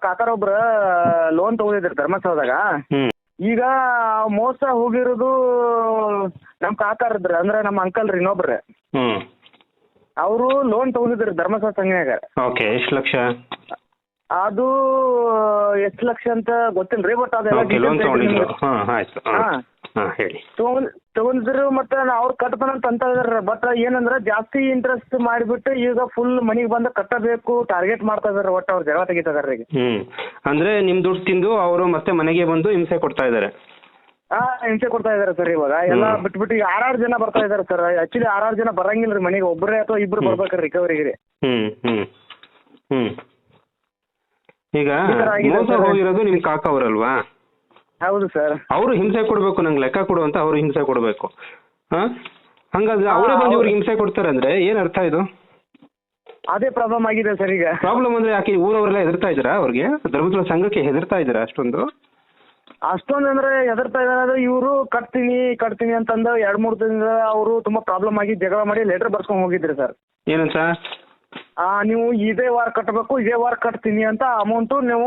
ಕಾಕರೊಬ್ರ loan ತಗೊಂಡಿದ್ರು ಧರ್ಮಸ್ಥಳದಾಗ. ಈಗ ಮೋಸ ಹೋಗಿರೋದು ನಮ್ ಕಾಕಾರದ್ರ ಅಂದ್ರೆ ನಮ್ಮ ಅಂಕಲ್ ರೀ ಇನ್ನೊಬ್ರ. ಅವರು ಲೋನ್ ತಗೊಂಡಿದ್ರು ಧರ್ಮಸ್ಥಳ ಸಂಘನಾಗ ಓಕೆ ಎಷ್ಟು ಲಕ್ಷ? ಅದು ಎಷ್ಟು ಲಕ್ಷ ಅಂತ ಗೊತ್ತಿಲ್ರಿ ಬಟ್ ಅದೆಲ್ಲ ಲೋನ್ ತಗೊಂಡಿದ್ರು. ಹಾಂ ಹಾಂ ಹೇಳಿ. ತಗೊಂಡ್ ತಗೊಂಡಿದ್ರು ಮತ್ತೆ ಅವ್ರು ಕಟ್ತಾನಂತ ಅಂತ ಇದಾರೆ ಬಟ್ ಏನಂದ್ರೆ ಜಾಸ್ತಿ ಇಂಟ್ರೆಸ್ಟ್ ಮಾಡಿಬಿಟ್ಟು ಈಗ ಫುಲ್ ಮನಿಗೆ ಬಂದು ಕಟ್ಟಬೇಕು ಟಾರ್ಗೆಟ್ ಮಾಡ್ತಾ ಇದಾರೆ ಒಟ್ಟು ಅವ್ರು ಜಗಳ ತೆಗಿತಾ ಇದಾರೆ ಈಗ. ಹ್ಮ್. ಅಂದ್ರೆ ನಿಮ್ ದುಡ್ಡು ತಿಂದು ಅವರು ಮತ್ತೆ ಮನೆಗೆ ಬಂದು ಹಿಂಸೆ ಕೊಡ್ತಾ ಇದ್ದಾರೆ ಹಾ ಹಿಂಸೆ ಕೊಡ್ತಾ ಇದಾರೆ ಸರ್ ಇವಾಗ. ಎಲ್ಲ. ಬಿಟ್ಬಿಟ್ಟು ಈಗ ಆರಾರು ಜನ ಬರ್ತಾ ಇದಾರೆ ಸರ್. ಆಕ್ಚುಲಿ ಆರಾರು ಜನ ಬರಂಗಿಲ್ಲ ರೀ ಮನೆಗೆ. ಒಬ್ಬರೇ ಅಥವಾ ಇಬ್ರು ಬರ್ಬೇಕಾರೆ ರಿಕವರಿಗೆ ರೀ ಹ್ಮ್ ಹ್ಮ್ ಹ್ಮ್. ಈಗ ಈ ಥರ ಆಗಿದೆ ಮೋಸ ಸರ್. ಹೋಗಿರೋದು ನಿಮ್ ಕಾಕ ಅವರಲ್ವಾ ಹೌದು ಸರ್ ಅವರು ಹಿಂಸೆ ಕೊಡ್ಬೇಕು ನಂಗೆ ಲೆಕ್ಕ ಕೊಡು ಅಂತ ಅವ್ರು ಹಿಂಸೆ ಕೊಡ್ಬೇಕು. ಹಾ? ಹಂಗಾದ್ರೆ ಅವರೇ ಬಂದು ಇವ್ರಿಗೆ ಹಿಂಸೆ ಕೊಡ್ತಾರೆ ಅಂದ್ರೆ ಏನ್ ಅರ್ಥ ಇದು? ಅದೇ ಪ್ರಾಬ್ಲಮ್ ಆಗಿದೆ ಸರ್ ಈಗ. ಪ್ರಾಬ್ಲಮ್ ಅಂದ್ರೆ ಯಾಕೆ ಊರವರೆಲ್ಲ ಹೆದರ್ತಾ ಇದ್ದೀರಾ ಅವ್ರಿಗೆ? ಧರ್ಮಸ್ಥಳ ಸಂಘಕ್ಕೆ ಹೆದರ್ತಾ ಇದ್ದೀರಾ ಅಷ್ಟೊಂದು? ಅಷ್ಟೊಂದು ಅಂದ್ರೆ ಹೆದರ್ತಾ ಇದಾರೆ ಇವರು ಕಟ್ತೀನಿ ಕಟ್ತೀನಿ ಅಂತಂದ್ರೆ ಎರಡ್ ಮೂರ್ ದಿನದ ಅವರು ತುಂಬಾ ಪ್ರಾಬ್ಲಮ್ ಆಗಿ ಜಗಳ ಮಾಡಿ ಲೆಟರ್ ಬರ್ಸ್ಕೊಂಡ್ ಹೋಗಿದ್ರಿ ಸರ್ ಏನಂತ? ಆ ನೀವು ಇದೇ ವಾರ ಕಟ್ಟಬೇಕು ಇದೇ ವಾರ ಕಟ್ತೀನಿ ಅಂತ ಅಮೌಂಟ್ ನೀವು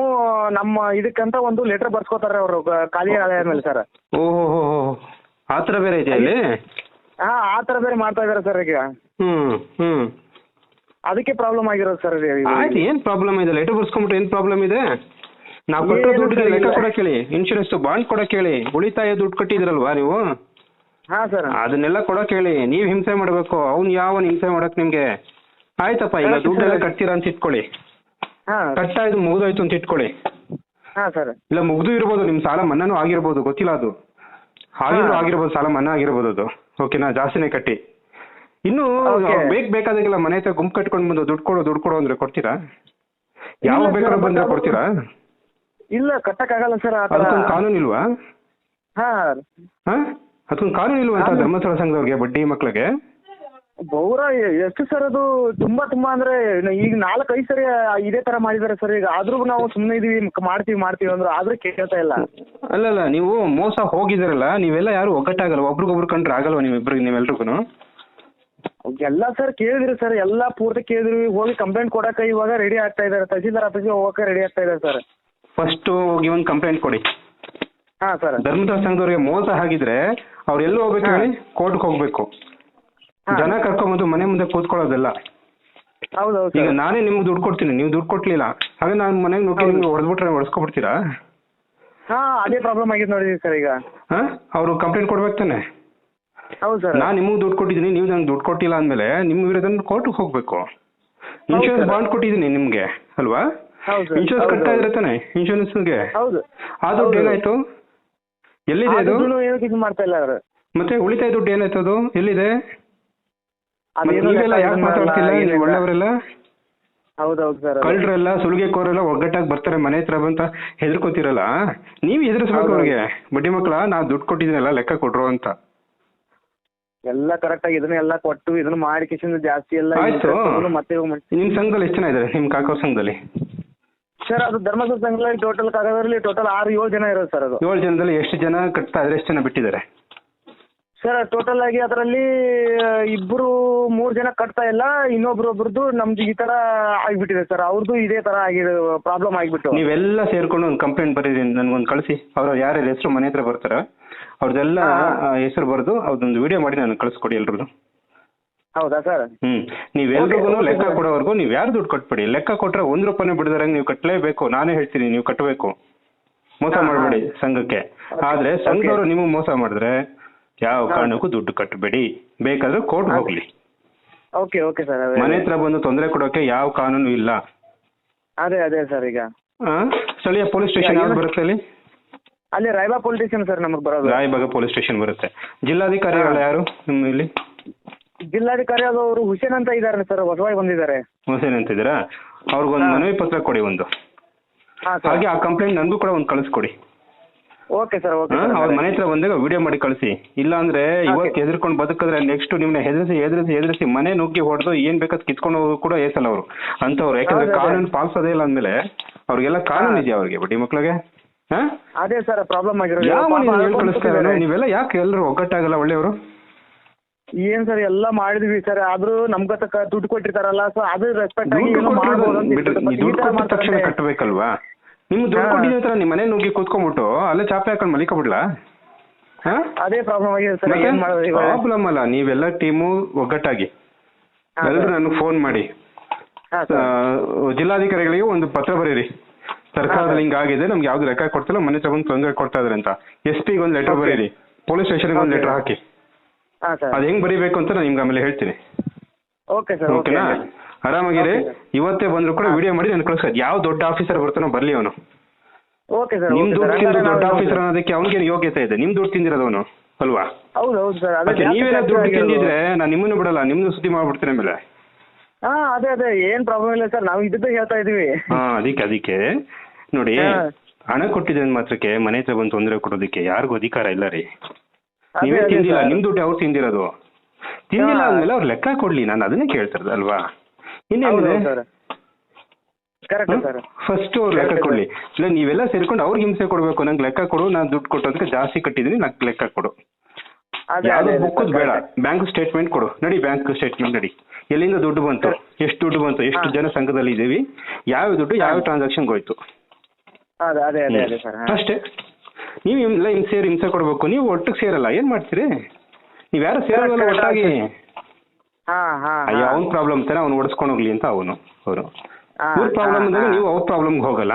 ನಮ್ಮ ಇದಕ್ಕಂತ ಒಂದು ಲೆಟರ್ ಬರ್ಸ್ಕೊತಾರೆ ಅವರು ಖಾಲಿ ಆದಾಯ ಮೇಲೆ ಸರ್ ಓಹೋ ಆ ಥರ ಬೇರೆ ಇದೆಯಾ ಇಲ್ಲಿ ಹಾ ಆ ತರ ಬೇರೆ ಮಾಡ್ತಾ ಇದಾರೆ ಸರ್ ಈಗ. ಹ್ಮ್ ಹ್ಮ್. ಅದಕ್ಕೆ ಪ್ರಾಬ್ಲಮ್ ಆಗಿರೋದು ಸರ್ ಆಯ್ತು ಏನ್ ಪ್ರಾಬ್ಲಮ್ ಇದೆ? ಲೆಟರ್ ಬರ್ಸ್ಕೊಂಬಿಟ್ಟು ಏನ್ ಪ್ರಾಬ್ಲಮ್ ಇದೆ? ನಾವು ಕಟ್ಟೋ ದುಡ್ಡಿಗೆ ಲೆಕ್ಕ ಕೂಡ ಹೇಳಿ ಇನ್ಶೂರೆನ್ಸ್ ಬಾಂಡ್ ಕೊಡಕ್ಕೆ ಹೇಳಿ ಉಳಿತಾಯ ದುಡ್ಡು ಕಟ್ಟಿದ್ರಲ್ವಾ ನೀವು? ಹಾ ಸರ್ ಅದನ್ನೆಲ್ಲ ಕೊಡಕ್ಕೆ ಹೇಳಿ ನೀವ್ ಹಿಂಸೆ ಮಾಡ್ಬೇಕು. ಅವ್ನು ಯಾವನ್ ಹಿಂಸೆ ಮಾಡಕ್ ನಿಮ್ಗೆ? ಆಯ್ತಪ್ಪ ಈಗ ದುಡ್ಡೆಲ್ಲ. ಕಟ್ತೀರಾ ಅಂತ ಇಟ್ಕೊಳ್ಳಿ. ಹಾ ಕಟ್ಟಾಯ್ತು ಮುಗಿದೋಯ್ತು ಅಂತ ಇಟ್ಕೊಳ್ಳಿ. ಹಾ ಸರ್. ಇಲ್ಲ ಮುಗ್ದು ಇರ್ಬೋದು ನಿಮ್ ಸಾಲ ಮನ್ನಾನು ಆಗಿರ್ಬೋದು ಗೊತ್ತಿಲ್ಲ ಅದು. ಆಗಿರೋ. ಆಗಿರ್ಬೋದು ಸಾಲ ಮನ್ನಾ ಆಗಿರ್ಬೋದು ಅದು. ಓಕೆನಾ ಜಾಸ್ತಿನೇ ಕಟ್ಟಿ. ಇನ್ನು Okay. ಬೇಕ್ ಬೇಕಾದಾಗೆಲ್ಲ ಮನೆ ಹತ್ರ ಗುಂಪು ಕಟ್ಕೊಂಡ್ ಬಂದು ದುಡ್ಡು ಕೊಡು ದುಡ್ಡು ಕೊಡು ಅಂದ್ರೆ ಕೊಡ್ತೀರಾ? ಯಾವ ಇಲ್ಲ ಬೇಕಾದ್ರೂ sir, ಬಂದ್ರೆ ಅದು- ಕೊಡ್ತೀರಾ? ಇಲ್ಲ ಕಟ್ಟಕ್ಕಾಗಲ್ಲ ಸರ್ ಆ ಥರ. ಅದಕ್ಕೊಂದು ಕಾನೂನು ಇಲ್ವಾ? ಹಾ. ಹಾ? ಅದಕ್ಕೊಂದು ಕಾನೂನು ಇಲ್ವಾ ಅಂತ ಧರ್ಮಸ್ಥಳ ಸಂಘದವ್ರಿಗೆ ಬಡ್ಡಿ ಮಕ್ಳಿಗೆ? ಬಹುರ ಎಷ್ಟು ಸರ್ ಅದು? ತುಂಬಾ ತುಂಬಾ ಅಂದ್ರೆ ಈಗ ನಾಲ್ಕು ಐದು ಸರಿ ಇದೇ ತರ ಮಾಡಿದಾರೆ ಸರ್. ಈಗ ಆದ್ರೂ ನಾವು ಸುಮ್ಮನೆ ಇದೀವಿ ಮಾಡ್ತೀವಿ ಮಾಡ್ತೀವಿ ಅಂದ್ರೆ ಆದ್ರೂ ಕೇಳ್ತಾ ಇಲ್ಲ. ಅಲ್ಲಲ್ಲ ನೀವು ಮೋಸ ಹೋಗಿದಿರಲ್ಲ ನೀವೆಲ್ಲ ಯಾರು ಒಗ್ಗಟ್ಟಾಗಲ್ಲ ಒಬ್ರಿಗೊಬ್ರು ಕಂಡ್ರೆ ಆಗಲ್ವಾ ನೀವಿಬ್ರಿಗೆ ನೀವೆಲ್ರಿಗೂ ಎಲ್ಲ ಸರ್ ಕೇಳಿದ್ರಿ ಸರ್ ಎಲ್ಲ ಪೂರ್ತಿ ಕೇಳಿದ್ರಿ ಹೋಗಿ ಕಂಪ್ಲೇಂಟ್ ಕೊಡಕ್ಕೆ ಇವಾಗ ರೆಡಿ ಆಗ್ತಾ ಇದಾರೆ. ತಹಸೀಲ್ದಾರ್ ಆಫೀಸ್ಗೆ ಹೋಗಕ್ಕೆ ರೆಡಿ ಆಗ್ತಾ ಇದಾರೆ ಸರ್. ಫಸ್ಟ್ ಹೋಗಿ ಒಂದು ಕಂಪ್ಲೇಂಟ್ ಕೊಡಿ. ಹಾ ಸರ್. ಧರ್ಮಸ್ಥಳ ಸಂಘದವ್ರಿಗೆ ಮೋಸ ಆಗಿದ್ರೆ ಅವ್ರು ಎಲ್ಲಿ ಹೋಗ್ಬೇಕು ಕೋರ್ಟ್ ಹೇಳಿ ಕೋರ್ಟ್ಗೆ ಹೋಗ್ಬೇಕು. ಜನ ಕರ್ಕೊಂಬಂದು ಮನೆ ಮುಂದೆ ಕೂತ್ಕೊಳ್ಳೋದಲ್ಲ. ಹೌದೌದು ಈಗ ನಾನೇ ನಿಮ್ಗೆ ದುಡ್ಡು ಕೊಡ್ತೀನಿ ನೀವು ದುಡ್ಡು ಕೊಟ್ಲಿಲ್ಲ ಹಾಗೆ ನಾನು ಮನೆಗೆ ನುಗ್ಗಿ. ನಿಮ್ಗೆ ಹೊಡೆದ್ಬಿಟ್ರೆ ಹೊಡೆಸ್ಕೊಬಿಡ್ತೀರಾ? ಹಾ ಅದೇ ಪ್ರಾಬ್ಲಮ್ ಆಗಿದೆ ನೋಡಿ ಸರ್ ಈಗ. ಹಾ? ಅವರು ಕಂಪ್ಲೇಂಟ್ ಕೊಡ್ಬೇಕು ತಾನೆ. ಹೌದು ಸರ್. ನಾನು ನಿಮಗೆ ದುಡ್ಡು ಕೊಟ್ಟಿದ್ದೀನಿ ನೀವು ನಂಗೆ ದುಡ್ಡು ಕೊಟ್ಟಿಲ್ಲ ಅಂದಮೇಲೆ ನಿಮ್ಮ ವಿರುದ್ಧ ಕೋರ್ಟ್ಗೆ ಹೋಗ್ಬೇಕು. ಇನ್ಶೂರೆನ್ಸ್ ಬಾಂಡ್ ಕೊಟ್ಟಿದ್ದೀನಿ ನಿಮಗೆ ಅಲ್ವಾ? ಇನ್ಶೂರೆನ್ಸ್ ಕಟ್ತಾ. ಇದ್ರೆ ತಾನೆ ಇನ್ಶೂರೆನ್ಸ್ಗೆ ಆ ದುಡ್ಡು ಏನಾಯ್ತು? ಎಲ್ಲಿದೆ ಅದು ಮಾಡ್ತಾ ಇಲ್ಲ ಮತ್ತೆ ಉಳಿತಾಯ ದುಡ್ಡು ಏನಾಯ್ತು ಅದು? ಎಲ್ಲಿದೆ? ನೀವೆಲ್ಲ ಯಾಕೆ ಮಾತಾಡ್ತಿಲ್ಲ. ನೀವು ಒಳ್ಳೆಯವರೆಲ್ಲ? ಹೌದೌದು ಸರ್ ಕಳ್ಳರೆಲ್ಲ ಸುಲಿಗೆಕೋರೆಲ್ಲ ಒಗ್ಗಟ್ಟಾಗಿ ಬರ್ತಾರೆ ಮನೆ ಹತ್ರ ಬಂತ ಹೆದರ್ಕೋತಿರಲ್ಲ? ನೀವು ಹೆದರ್ಸ್ಬೇಕು ಹೌದು. ಅವ್ರಿಗೆ ಬಡ್ಡಿ ಮಕ್ಕಳ ನಾ ದುಡ್ಡು ಕೊಟ್ಟಿದ್ದೀನಲ್ಲ ಲೆಕ್ಕ ಕೊಟ್ರು ಅಂತ. ಎಲ್ಲ ಕರೆಕ್ಟ್ ಆಗಿ ಇದನ್ನ ಎಲ್ಲ ಕೊಟ್ಟು ಇದನ್ನ ಮಾಡಿ ಕಿಶನ್ ಜಾಸ್ತಿ ಎಲ್ಲ ಆಯ್ತು. interest ತಗೊಂಡು ಮತ್ತೆ ಇವಾಗ ನಿಮ್ ಸಂಘದಲ್ಲಿ ಎಷ್ಟು ಜನ ಇದ್ದಾರೆ ನಿಮ್ ಕಾಕೋ ಸಂಘದಲ್ಲಿ? ಸರ್ ಅದು ಧರ್ಮಸ್ಥಳ ಸಂಘದಲ್ಲಿ ಟೋಟಲ್ ಕಾಗದಲ್ಲಿ ಟೋಟಲ್ ಆರು ಏಳು ಜನ ಇರೋದು ಸರ್ ಅದು. ಏಳು ಜನದಲ್ಲಿ ಎಷ್ಟು ಜನ ಕಟ್ತಾ ಇದ್ರೆ ಎಷ್ಟು ಜನ ಬಿಟ್ಟಿದ್ದಾರೆ? ಸರ್ ಟೋಟಲ್ ಆಗಿ ಅದರಲ್ಲಿ ಇಬ್ರು ಮೂರ್ ಜನ ಕಟ್ತಾ ಇಲ್ಲ ಇನ್ನೊಬ್ರೊಬ್ರದ್ದು ನಮ್ದು ಈ ತರ ಆಗ್ಬಿಟ್ಟಿದೆ ಸರ್ ಅವ್ರದ್ದು ಇದೇ ತರ ಆಗಿದೆ ಪ್ರಾಬ್ಲಮ್ ಆಗ್ಬಿಟ್ಟು. ನೀವೆಲ್ಲ ಸೇರ್ಕೊಂಡು ಒಂದು ಕಂಪ್ಲೇಂಟ್ ಬರೀರಿ ನನ್ಗೊಂದು ಕಳಿಸಿ. ಅವ್ರ ಯಾರ್ಯಾರ ಹೆಸರು ಮನೆ ಹತ್ರ ಬರ್ತಾರ. ಅವ್ರದ್ದೆಲ್ಲ. ಹೆಸರು ಬರೆದು ಅದೊಂದು ವಿಡಿಯೋ ಮಾಡಿ ನನಗೆ ಕಳಿಸ್ಕೊಡಿ ಎಲ್ರು ಹೌದಾ ಸರ್ ಹ್ಮ್. ನೀವೆಲ್ರಿಗೂ ಲೆಕ್ಕ ಕೊಡೋವರೆಗೂ ನೀವು ಯಾರು ದುಡ್ಡು ಕಟ್ಬೇಡಿ. ಲೆಕ್ಕ ಕೊಟ್ರೆ ಒಂದ್ ರೂಪಾಯಿ ಬಿಡದಾರಂಗೆ ನೀವು ಕಟ್ಟಲೇಬೇಕು ನಾನೇ ಹೇಳ್ತೀನಿ ನೀವು ಕಟ್ಟಬೇಕು ಮೋಸ. ಮಾಡಬೇಡಿ ಸಂಘಕ್ಕೆ. ಆದ್ರೆ. ಸಂಘದವರು ನಿಮಗೆ ಮೋಸ ಮಾಡಿದ್ರೆ ಯಾವ. ಕಾರಣಕ್ಕೂ ದುಡ್ಡು ಕಟ್ಟಬೇಡಿ. ಬೇಕಾದ್ರೆ ಕೋರ್ಟ್. ಹೋಗ್ಲಿ. ಓಕೆ ಓಕೆ ಸರ್ ಮನೆ ಹತ್ರ ಬಂದು ತೊಂದರೆ ಕೊಡೋಕೆ ಯಾವ ಕಾನೂನು ಇಲ್ಲ. ಅದೇ ಅದೇ ಸರ್ ಈಗ. ಆ? ಸ್ಥಳೀಯ ಪೊಲೀಸ್ ಸ್ಟೇಷನ್ ಯಾವ್ದು? ಬರುತ್ತೆ ಅಲ್ಲಿ? ಅಲ್ಲಿ ರಾಯಬಾ ಸ್ಟೇಷನ್ ಸರ್ ನಮಗೆ ಬರೋದು. ರಾಯಬಾಗ ಪೊಲೀಸ್ ಸ್ಟೇಷನ್ ಬರುತ್ತೆ. ಜಿಲ್ಲಾಧಿಕಾರಿಗಳು ಯಾರು ನಿಮ್ಮ ಇಲ್ಲಿ? ಜಿಲ್ಲಾಧಿಕಾರಿಗಳು ಅವರು ಹುಸೇನ್ ಅಂತ ಇದ್ದಾರೆ ಸರ್ ಹೊಸವಾಗಿ ಬಂದಿದ್ದಾರೆ. ಹುಸೇನ್ ಅಂತಿದ್ದೀರಾ ಅವ್ರಿಗೊಂದು ಒಂದು ಮನವಿ ಪತ್ರ ಕೊಡಿ ಒಂದು. ಹಾ ಸರ್. ಹಾಗೆ ಆ ಕಂಪ್ಲೇಂಟ್ ನನಗೂ ಕೂಡ ಒಂದು ಕಳಿಸ್ಕೊಡಿ. ಓಕೆ ಸರ್ ಓಕೆ ಹಾ, ಅವ್ರ ಮನೆ ಹತ್ರ ಬಂದಾಗ ವಿಡಿಯೋ ಮಾಡಿ ಕಳಿಸಿ. ಇಲ್ಲ ಅಂದ್ರೆ ಇವತ್ತು ಹೆದರ್ಕೊಂಡು ಬದುಕಿದ್ರೆ ನೆಕ್ಸ್ಟ್ ನಿಮ್ನ ಹೆದರಿಸಿ ಹೆದರಿಸಿ ಹೆದರಿಸಿ ಮನೆ ನುಗ್ಗಿ ಹೊಡೆದು ಏನ್ ಬೇಕಾದ್ ಕಿತ್ಕೊಂಡು ಹೋಗೋ ಕೂಡ ಏಸಲ್ಲ ಅವರು. ಅಂತವ್ರು. ಯಾಕಂದ್ರೆ ಹೌದು, ಅದೇ. ಕಾನೂನು ಪಾಲಿಸೋದೇ ಇಲ್ಲ ಅಂದ್ಮೇಲೆ ಅವ್ರಿಗೆಲ್ಲ ಕಾನೂನು. ಇದೆಯಾ ಅವ್ರಿಗೆ ಬಡ್ಡಿ ಮಕ್ಳಿಗೆ? ಹಾ? ಅದೇ ಸರ್ ಪ್ರಾಬ್ಲಮ್ ಆಗಿರೋದು. ಯಾವ ಪಾಪ ನೀವು. ನೀವೆಲ್ಲ ಯಾಕೆ ಎಲ್ಲರೂ ಒಗ್ಗಟ್ಟಾಗಲ್ಲ ಒಳ್ಳೆಯವರು? ಏನ್ ಸರ್ ಎಲ್ಲ ಮಾಡಿದ್ವಿ ಸರ್ ಆದ್ರೂ ನಮ್ಗ ತಕ್ಕ ದುಡ್ಡು ಕೊಟ್ಟಿರ್ತಾರಲ್ಲ ಸೊ ಅದು ರೆಸ್ಪೆಕ್ಟ್ ಆಗಿ ದುಡ್ಡು ಏನೋ ಮಾಡ್ಬೋದು ಅಂತ ಬಿಡ್ರಿ. ಈ ದುಡ್ಡು ತರ ಕೊಟ್ಟ ತಕ್ಷಣ. ಕಟ್ಟಬೇಕಲ್ವಾ? ನಿಮ್ ದುಡ್ಡು. ಕೊಟ್ಟಿದ್ದ ಹತ್ರ ನಿಮ್ಮ ಮನೆ ನುಗ್ಗಿ ಕೂತ್ಕೊಂಡ್ಬಿಟ್ಟು ಅಲ್ಲೇ ಚಾಪೆ ಹಾಕೊಂಡು ಮಲಿಕೊಬಿಡ್ಲಾ? ಅದೇ ಪ್ರಾಬ್ಲಮ್ ಆಗಿದೆ ಸರ್ ಏನ್ ಮಾಡೋದು ಇವಾಗ? ಪ್ರಾಬ್ಲಮ್ ಅಲ್ಲ ನೀವೆಲ್ಲ ಟೀಮು ಒಗ್ಗಟ್ಟಾಗಿ. ಹಾ, ಎಲ್ಲರೂ ನನಗೆ ಫೋನ್ ಮಾಡಿ. ಹಾ ಆ, ಜಿಲ್ಲಾಧಿಕಾರಿಗಳಿಗೆ ಒಂದು ಪತ್ರ ಬರೀರಿ. ಸರ್ಕಾರದಲ್ಲಿ ಹಿಂಗಾಗಿದೆ ನಮ್ಗೆ ಯಾವ್ದು ಲೆಕ್ಕ ಕೊಡ್ತಿಲ್ಲ ಮನೆ ತಗೊಂಡು ತೊಂದರೆ ಕೊಡ್ತಾ ಇದಾರೆ ಅಂತ. ಎಸ್ ಪಿಗೆ ಒಂದು ಲೆಟರ್ Okay. ಬರೀರಿ. ಪೊಲೀಸ್ ಸ್ಟೇಷನ್ಗೆ ಒಂದು Okay. ಲೆಟರ್ ಹಾಕಿ. ಹಾ ಸರ್. ಅದ್ ಹೆಂಗ್ ಬರೀಬೇಕು ಅಂತ ನಾನು ನಿಮ್ಗೆ ಆಮೇಲೆ ಹೇಳ್ತೀನಿ. ಓಕೆ ಸರ್ ಓಕೆ ಓಕೆನಾ? ಆರಾಮಾಗಿರಿ. ಇವತ್ತೇ ಬಂದ್ರು ಕೂಡ ವಿಡಿಯೋ ಮಾಡಿ ನನ್ ಕಳ್ಸೋದು ಯಾವ ದೊಡ್ಡ ಆಫೀಸರ್ ಬರ್ತಾನೋ ಬರ್ಲಿ ಅವನು. ಓಕೆ ಸರ್ ನಿಮ್ ದುಡ್ಡು ಆಫೀಸರ್ ಅನ್ನೋದಕ್ಕೆ ಅವನಿಗೆ ಯೋಗ್ಯತೆ ಇದೆ? ನಿಮ್ ದುಡ್ಡು ತಿಂದಿರೋದವನು ಅಲ್ವಾ? ಹೌದು ಹೌದು ಸರ್ ಅದೇ ಮತ್ತೆ ನೀವೇನ ದುಡ್ಡು. ತಿಂದಿದ್ರೆ ನಾನು ನಿಮ್ಮನ್ನು ಬಿಡಲ್ಲ ನಿಮ್ದು ಸುದ್ದಿ ಮಾಡ್ಬಿಡ್ತೀನಿ ಆಮೇಲೆ. ಹಾ ಅದೇ ಅದೇ. ಏನ್ ಪ್ರಾಬ್ಲಮ್ ಇಲ್ಲ ಸರ್ ನಾವು ಇದ್ದದ್ದು ಹೇಳ್ತಾ ಇದೀವಿ. ಹಾ ಅದಕ್ಕೆ ಅದಕ್ಕೆ. ನೋಡಿ ಹಣ ಕೊಟ್ಟಿದ್ದ ಮಾತ್ರಕ್ಕೆ ಮನೆ ಹತ್ರ ಬಂದು ತೊಂದರೆ ಕೊಡೋದಕ್ಕೆ ಯಾರಿಗೂ ಅಧಿಕಾರ ಇಲ್ಲ ರೀ. ನೀವೇ ತಿಂದಿಲ್ಲ. ನಿಮ್ ದುಡ್ಡು ಅವ್ರು ತಿಂದಿರೋದು. ತಿಂದಿಲ್ಲ. ಅಂದ್ಮೇಲೆ ಅವ್ರು ಲೆಕ್ಕ ಕೊಡ್ಲಿ ನಾನು ಅದನ್ನೇ ಕೇಳ್ತಿರೋದು ಅಲ್ವಾ? ಇನ್ನೇನಿದೆ ಫಸ್ಟ್ ಅವ್ರು ಲೆಕ್ಕ ಕೊಡ್ಲಿ. ಇಲ್ಲ ನೀವೆಲ್ಲ ಸೇರ್ಕೊಂಡು ಅವ್ರಿಗೆ ಹಿಂಸೆ ಕೊಡ್ಬೇಕು. ನಂಗೆ ಲೆಕ್ಕ ಕೊಡು ನಾನು ದುಡ್ಡು ಕೊಟ್ಟೋದಕ್ಕೆ ಜಾಸ್ತಿ ಕಟ್ಟಿದೀನಿ ನಂಗೆ ಲೆಕ್ಕ ಕೊಡು. ಯಾವ್ದು ಬುಕ್ಕದ್ ಬುಕ್ ಬೇಡ. ಬ್ಯಾಂಕ್ ಸ್ಟೇಟ್ಮೆಂಟ್ ಕೊಡು. ನಡಿ ಬ್ಯಾಂಕ್ ಸ್ಟೇಟ್ಮೆಂಟ್ ನಡಿ. ಎಲ್ಲಿಂದ ದುಡ್ಡು ಬಂತು? ಎಷ್ಟು ದುಡ್ಡು ಬಂತು? ಎಷ್ಟು. ಜನ ಸಂಘದಲ್ಲಿ ಇದ್ದೀವಿ? ಯಾವ ದುಡ್ಡು ಯಾವ ಟ್ರಾನ್ಸಾಕ್ಷನ್ ಹೋಯ್ತು? ಸರ್. ಅಷ್ಟೇ. ನೀವು ಎಲ್ಲ ಹಿಂಸೆ ಹಿಂಸೆ ಕೊಡ್ಬೇಕು. ನೀವು ಒಟ್ಟಿಗೆ ಸೇರಲ್ಲ. ಏನ್ ಮಾಡ್ತೀರಿ? ನೀವ್ ಯಾರು ಸೇರಲ್ಲ ಒಟ್ಟಾಗಿ? ಅಯ್ಯೋ ಅವ್ನ ಪ್ರಾಬ್ಲಮ್ ತಾನೆ ಅವ್ನು ಓಡಿಸ್ಕೊಂಡು ಹೋಗ್ಲಿ ಅಂತ ಅವನು ಅವರು. ಇವ್ರ ಪ್ರಾಬ್ಲಮ್ ಅಂದ್ರೆ. ನೀವು ಅವ್ರ ಪ್ರಾಬ್ಲಮ್ಗೆ ಹೋಗಲ್ಲ.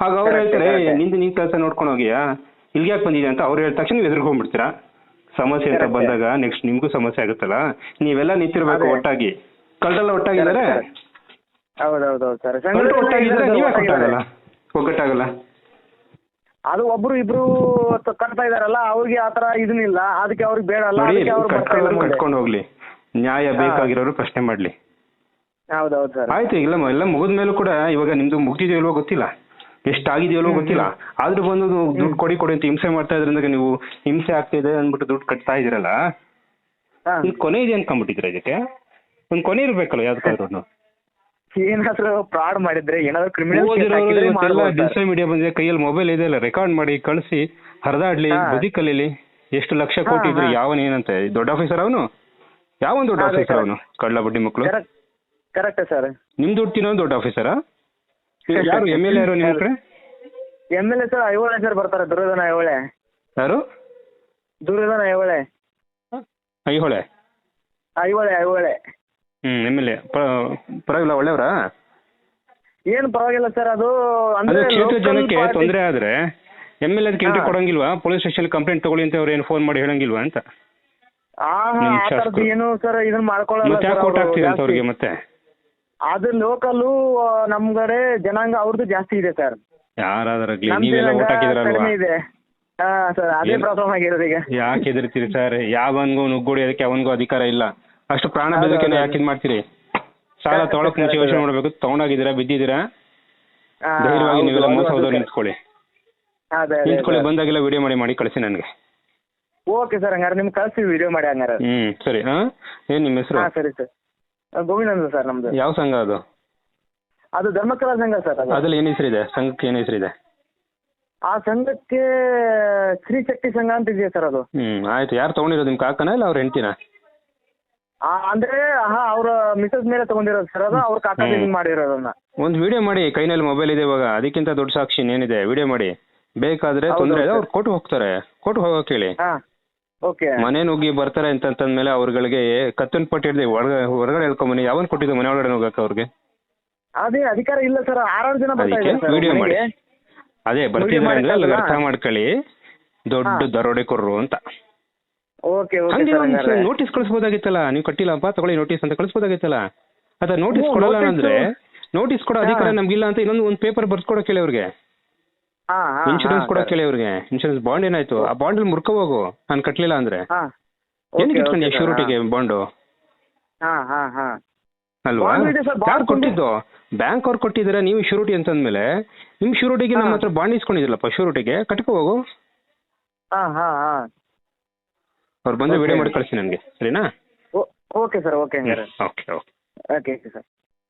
ಆಗ ಅವ್ರು ಹೇಳ್ತಾರೆ. ನಿಂದು ನಿನ್ ಕೆಲಸ ನೋಡ್ಕೊಂಡು ಹೋಗಿಯಾ? ಇಲ್ಲಿಗೆ ಯಾಕೆ ಬಂದಿದೆ ಅಂತ ಅವ್ರು ಹೇಳಿದ ತಕ್ಷಣ ನೀವು ಎದುರ್ಕೊಂಡ್ಬಿಡ್ತೀರಾ ಸಮಸ್ಯೆ ಅಂತ ಬಂದಾಗ ನೆಕ್ಸ್ಟ್ ನಿಮ್ಗೂ ಸಮಸ್ಯೆ ಆಗುತ್ತಲ್ಲ? ನೀವೆಲ್ಲ ನಿಂತಿರ್ಬೇಕು. ಒಟ್ಟಾಗಿ. ಕಳ್ದಲ್ಲ ಒಟ್ಟಾಗಿದ್ದಾರೆ? Correct, ಹೌದು ಹೌದು ಹೌದು ಸರ್ ಕಳ್ರು ಒಟ್ಟಾಗಿದ್ರೆ ನೀವೇ ಒಟ್ಟಾಗಲ್ಲ? ಒಗ್ಗಟ್ಟಾಗಲ್ಲ. ಅದು ಒಬ್ರು ಇಬ್ರು ಕಟ್ತಾ ಇದಾರಲ್ಲ ಅವ್ರಿಗೆ ಆತರ ಇದನ್ನಿಲ್ಲ ಅದಕ್ಕೆ ಅವ್ರಿಗೆ ಬೇಡ ಅಲ್ಲ ಇಲ್ಲ. ಕಟ್ಕೊಂಡು ಹೋಗ್ಲಿ. ನ್ಯಾಯ ಬೇಕಾಗಿರೋರು ಪ್ರಶ್ನೆ ಮಾಡ್ಲಿ. ಸರ್. ಆಯ್ತು ಇಲ್ಲ ಎಲ್ಲ ಮುಗಿದ ಮೇಲೂ ಕೂಡ ಇವಾಗ ನಿಮ್ದು ಮುಗ್ದಿದೆಯೋ ಇಲ್ವೋ ಗೊತ್ತಿಲ್ಲ. ಎಷ್ಟಾಗಿದೆಯೋ ಇಲ್ವೋ ಗೊತ್ತಿಲ್ಲ. ಆದ್ರೂ ಬಂದು ದುಡ್ಡು ಕೊಡಿ ಕೊಡಿ ಅಂತ ಹಿಂಸೆ ಮಾಡ್ತಾ ಇದ್ರಿಂದ ನೀವು ಹಿಂಸೆ ಆಗ್ತಿದೆ ಅಂದ್ಬಿಟ್ಟು ದುಡ್ಡು ಕಟ್ತಾ ಇದೀರಲ್ಲ ಒಂದು ಕೊನೆ ಇದೆ ಅನ್ಕೊಂಡ್ಬಿಟ್ಟಿದ್ರೆ ಇದಕ್ಕೆ? ಒಂದು ಕೊನೆ ಇರ್ಬೇಕಲ್ಲ ಯಾವ್ದಕ್ಕಾದ್ರೂ ಏನಾದ್ರೂ ಫ್ರಾಡ್ ಮಾಡಿದ್ರೆ ಏನಾದ್ರು ಕ್ರಿಮಿನಲ್ ಡಿಜಿಟಲ್ ಮೀಡಿಯಾ ಬಂದ್ರೆ ಕೈಯಲ್ಲಿ ಮೊಬೈಲ್ ಇದೆ ಅಲ್ಲ ರೆಕಾರ್ಡ್ ಮಾಡಿ ಕಳಿಸಿ ಹರಿದಾಡ್ಲಿ. ಬದಿ ಕಲೀಲಿ. ಎಷ್ಟು ಲಕ್ಷ ಕೋಟಿ ಇದ್ರೆ ಇದ್ರು ಹಾ. ಯಾವನ್ ಏನಂತೆ ದೊಡ್ಡ ಆಫೀಸರ್ ಅವನು? ಯಾವನ್ ದೊಡ್ಡ ಅದೇ ಆಫೀಸರ್. ಅವನು? ಕಳ್ಳ ಬಡ್ಡಿ ಮಕ್ಕಳು? Correct correct sir. ನಿಮ್ ದುಡ್ಡು ತಿನ್ನೋ ದೊಡ್ಡ ಆಫೀಸರಾ ಯಾರು ಎಂ ಎಲ್ ಯಾರು ನಿಮ್ಮ ಕಡೆ M L A sir Aihole sir ಬರ್ತಾರೆ ದುರ್ಯೋಧನ ಐಹೊಳೆ ಯಾರು? ದುರ್ಯೋಧನ ಐಹೊಳೆ ಐಹೊಳೆ ಐಹೊಳೆ ಐಹೊಳೆ ಹ್ಮ್ ಎಂ ಎಲ್ ಎ ಪರವಾಗಿಲ್ಲ ಒಳ್ಳೆಯವರಾ? ಏನು ಪರವಾಗಿಲ್ಲ ಸರ್ ಅದು ಅದೇ ಅಂದ್ರೆ ಕ್ಷೇತ್ರ local ಜನಕ್ಕೆ party- ತೊಂದರೆ ಆದ್ರೆ ಎಂ ಎಲ್ ಅದಕ್ಕೆ ಎಂಟ್ರಿ ಕೊಡಂಗಿಲ್ವಾ? ಪೊಲೀಸ್ ಸ್ಟೇಷನ್ ಕಂಪ್ಲೇಂಟ್ ತಗೊಳ್ಳಿ ಅಂತ ಅವ್ರು ಏನು ಫೋನ್ ಮಾಡಿ ಹೇಳಂಗಿಲ್ವಾ ಅಂತ? ಆ. ಏನು ಸರ್ ಇದನ್ನ ಮಾಡ್ಕೊಳ್ಳಲ್ಲ ಮತ್ತೆ ಅದು ಲೋಕಲ್ ನಮ್ ಕಡೆ ಜನಾಂಗ ಅವ್ರದ್ದು ಜಾಸ್ತಿ ಇದೆ ಸರ್. ಯಾರಾದ್ರಾಗ್ಲಿ ನೀವೆಲ್ಲ ಜನಾಂಗ ಓಟ್ ಹಾಕಿದ್ರಲ್ವಾ? ಇದೆ. ಹಾ ಸರ್ ಅದೇ ಪ್ರಾಬ್ಲಮ್ ಆಗಿರೋದು ಈಗ. ಯಾಕೆ ಹೆದರ್ತೀರಿ ಸರ್? ಯಾವನ್ಗೂ ನುಗ್ಗೋಡಿ ಅದಕ್ಕೆ ಅವನಿಗೂ ಅಧಿಕಾರ ಇಲ್ಲ. ಅಷ್ಟು ಪ್ರಾಣ ಬೆದರಿಕೆನ ಯಾಕೆ ಇದ್ ಮಾಡ್ತೀರಿ? ಸಾಲ ತಗೊಳಕ್ ಮುಂಚೆ. ಯೋಚನೆ ಮಾಡ್ಬೇಕು. ತಗೊಂಡಾಗಿದ್ದೀರಾ ಬಿದ್ದಿದ್ದೀರಾ? ಧೈರ್ಯವಾಗಿ ನೀವೆಲ್ಲ ಮೋಸ ಹೋದವ್ರು ನಿಂತ್ಕೊಳ್ಳಿ. ನಿಂತ್ಕೊಳ್ಳಿ ಬಂದಾಗೆಲ್ಲ ವಿಡಿಯೋ ಮಾಡಿ ಮಾಡಿ ಕಳಿಸಿ ನನಗೆ. ಓಕೆ ಸರ್ ಹಂಗಾರೆ ನಿಮ್ಗೆ ಕಳಿಸ್ತೀವಿ ವಿಡಿಯೋ ಮಾಡಿ ಹಂಗಾರೆ. ಹ್ಮ್ ಸರಿ. ಹಾ? ಏನ್ ನಿಮ್ಮ ಹೆಸರು? ಹಾ ಸರಿ ಸರ್. ಗೋವಿನಂದ ಸರ್ ನಮ್ದು. ಯಾವ ಸಂಘ ಅದು? ಅದು ಧರ್ಮಕಲಾ ಸಂಘ ಸರ್ ಅದು. ಅದ್ರಲ್ಲಿ ಏನ್ ಹೆಸರಿದೆ? ಸಂಘಕ್ಕೆ ಏನ್ ಹೆಸರಿದೆ? ಆ ಸಂಘಕ್ಕೆ ಶ್ರೀ ಶಕ್ತಿ ಸಂಘ ಅಂತ ಇದೆಯಾ ಸರ್ ಅದು. ಹ್ಮ್ ಆಯ್ತು. ಯಾರು ತಗೊಂಡಿರೋದು? ನಿಮ್ ಕಾಕನ ಇಲ್ಲ ಅವ್ರ ಹೆಂಡ್ತಿನ? ಆ, ಅಂದ್ರೆ ಹಾ ಅವ್ರ ಮಿಸಸ್ ಮೇಲೆ ತಗೊಂಡಿರೋದು ಸರ್ ಅದು. ಅವ್ರ ಕಾಕ ಮಾಡಿರೋದನ್ನ. ಒಂದು ವಿಡಿಯೋ ಮಾಡಿ. ಕೈನಲ್ಲಿ ಮೊಬೈಲ್ ಇದೆ ಇವಾಗ. ಅದಕ್ಕಿಂತ ದೊಡ್ಡ ಸಾಕ್ಷಿ ಏನಿದೆ ವಿಡಿಯೋ ಮಾಡಿ. ಬೇಕಾದ್ರೆ ತೊಂದ್ರೆ ತೊಂದರೆ ಇದೆ ಹೌದು. ಅವ್ರು ಕೊಟ್ಟು ಹೋಗ್ತಾರೆ. ಕೊಟ್ಟು ಹೋಗೋಕೆ ಹೇಳಿ. ಹಾ. ಮನೆ ನುಗ್ಗಿ ಬರ್ತಾರೆ ಅಂತಂತಂದ್ಮೇಲೆ ಅವ್ರಗಳಿಗೆ ಕತ್ತನ್ ಪಟ್ಟಿ ಹಿಡ್ದು ಹೊರಗಡೆ ಹೊರಗಡೆ ಹೇಳ್ಕೊಂಬನಿ ಯಾವನ್ ಕೊಟ್ಟಿದ್ದು ಮನೆ ಒಳಗಡೆ ಹೋಗಕ್ಕೆ ಅವ್ರಿಗೆ? ಅದೇ ಅಧಿಕಾರ ಇಲ್ಲ ಸರ್. ಆರಾರು ಜನ ಬರ್ತಾ ಅದಕ್ಕೆ ಇದ್ದಾರೆ ವಿಡಿಯೋ ಮಾಡಿ. ಅದೇ ಬರ್ತಿದ್ರೆ ಅಂದ್ರೆ ಅರ್ಥ? ಮಾಡ್ಕೊಳ್ಳಿ. ದೊಡ್ಡ ದರೋಡೆ ದರೋಡೆಕೋರರು ಅಂತ. ಓಕೆ ಓಕೆ ಸರ್ ನೋಟಿಸ್ ಕಳಿಸ್ಬೋದಾಗಿತ್ತಲ್ಲ? ನೀವು ಕಟ್ಟಿಲ್ಲಪ್ಪ ತಗೊಳ್ಳಿ ನೋಟಿಸ್ ಅಂತ ಕಳಿಸ್ಬೋದಾಗಿತ್ತಲ್ಲ? ಅದ ನೋಟಿಸ್ ಕೊಡಲ್ಲ ಅಂದ್ರೆ ನೋಟಿಸ್ ಕೊಡೋ ಅಧಿಕಾರ. ನಮ್ಗಿಲ್ಲ ಅಂತ ಇನ್ನೊಂದು ಒಂದು ಪೇಪರ್ ಬರ್ಸ್ಕೊಡಕ್ಕೆ ಹೇಳಿ ಅವ್ರಿಗೆ. ಇನ್ಶೂರೆನ್ಸ್ ಕೂಡ ಕೊಡಕ್. ಹೇಳಿ ಅವ್ರಿಗೆ. ಇನ್ಶೂರೆನ್ಸ್ ಬಾಂಡ್ ಏನಾಯ್ತು? ಆ ಬಾಂಡ್ ಅಲ್ಲಿ ಮುರ್ಕೊ ಹೋಗು. ನಾನು ಕಟ್ಲಿಲ್ಲ ಅಂದ್ರೆ. ಏನಕ್ಕೆ ಇಟ್ಕೊಂಡೆ ಶ್ಯೂರಿಟಿಗೆ ಬಾಂಡು ಅಲ್ವಾ? ಯಾರು ಕೊಟ್ಟಿದ್ದು? ಬ್ಯಾಂಕ್ ಅವ್ರು ಕೊಟ್ಟಿದ್ದಾರೆ ನೀವು ಶ್ಯೂರಿಟಿ ಅಂತಂದ್ಮೇಲೆ ನಿಮ್ ಶ್ಯೂರಿಟಿಗೆ ನಮ್ಮ ನಮ್ಮತ್ರ ಹತ್ರ ಬಾಂಡ್ ಇಸ್ಕೊಂಡಿದ್ರಲ್ಲಪ್ಪ ಶ್ಯೂರಿಟಿಗೆ ಕಟ್ಕೋ ಹೋಗು. ಅವ್ರು ಬಂದು ವಿಡಿಯೋ ಮಾಡಿ ಕಳಿಸಿ ನನಗೆ. ಸರಿನಾ? Okay sir okay okay okay. Sir